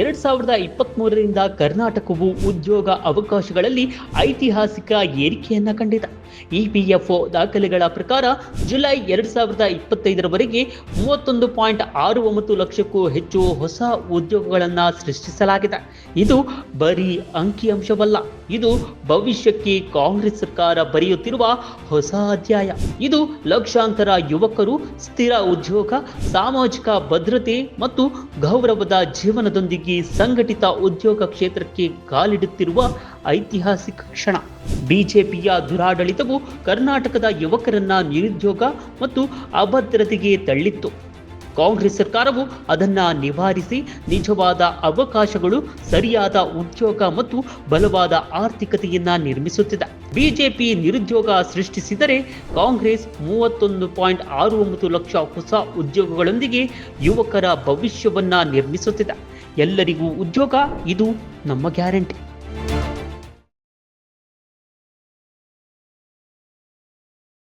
ಎರಡ್ ಸಾವಿರದ ಇಪ್ಪತ್ತ್ಮೂರರಿಂದ ಕರ್ನಾಟಕವು ಉದ್ಯೋಗ ಅವಕಾಶಗಳಲ್ಲಿ ಐತಿಹಾಸಿಕ ಏರಿಕೆಯನ್ನ ಕಂಡಿದೆ. ಇಪಿಎಫ್ಒ ದಾಖಲೆಗಳ ಪ್ರಕಾರ ಜುಲೈ ಎರಡ್ ಸಾವಿರದ ಇಪ್ಪತ್ತೈದರವರೆಗೆ ಮೂವತ್ತೊಂದು ಪಾಯಿಂಟ್ ಆರು ಒಂಬತ್ತು ಲಕ್ಷಕ್ಕೂ ಹೆಚ್ಚು ಹೊಸ ಉದ್ಯೋಗಗಳನ್ನು ಸೃಷ್ಟಿಸಲಾಗಿದೆ. ಇದು ಬರೀ ಅಂಕಿಅಂಶವಲ್ಲ, ಇದು ಭವಿಷ್ಯಕ್ಕೆ ಕಾಂಗ್ರೆಸ್ ಸರ್ಕಾರ ಬರೆಯುತ್ತಿರುವ ಹೊಸ ಅಧ್ಯಾಯ. ಇದು ಲಕ್ಷಾಂತರ ಯುವಕರು ಸ್ಥಿರ ಉದ್ಯೋಗ, ಸಾಮಾಜಿಕ ಭದ್ರತೆ ಮತ್ತು ಗೌರವದ ಜೀವನದೊಂದಿಗೆ ಸಂಘಟಿತ ಉದ್ಯೋಗ ಕ್ಷೇತ್ರಕ್ಕೆ ಕಾಲಿಡುತ್ತಿರುವ ಐತಿಹಾಸಿಕ ಕ್ಷಣ. ಬಿಜೆಪಿಯ ದುರಾಡಳಿತವು ಕರ್ನಾಟಕದ ಯುವಕರನ್ನ ನಿರುದ್ಯೋಗ ಮತ್ತು ಅಭದ್ರತೆಗೆ ತಳ್ಳಿತ್ತು. ಕಾಂಗ್ರೆಸ್ ಸರ್ಕಾರವು ಅದನ್ನ ನಿವಾರಿಸಿ ನಿಜವಾದ ಅವಕಾಶಗಳು, ಸರಿಯಾದ ಉದ್ಯೋಗ ಮತ್ತು ಬಲವಾದ ಆರ್ಥಿಕತೆಯನ್ನ ನಿರ್ಮಿಸುತ್ತಿದೆ. ಬಿಜೆಪಿ ನಿರುದ್ಯೋಗ ಸೃಷ್ಟಿಸಿದರೆ ಕಾಂಗ್ರೆಸ್ ಮೂವತ್ತೊಂದು ಪಾಯಿಂಟ್ ಆರು ಒಂಬತ್ತು ಲಕ್ಷ ಹೊಸ ಉದ್ಯೋಗಗಳೊಂದಿಗೆ ಯುವಕರ ಭವಿಷ್ಯವನ್ನ ನಿರ್ಮಿಸುತ್ತಿದೆ. ಎಲ್ಲರಿಗೂ ಉದ್ಯೋಗ ಇದು ನಮ್ಮ ಗ್ಯಾರಂಟಿ.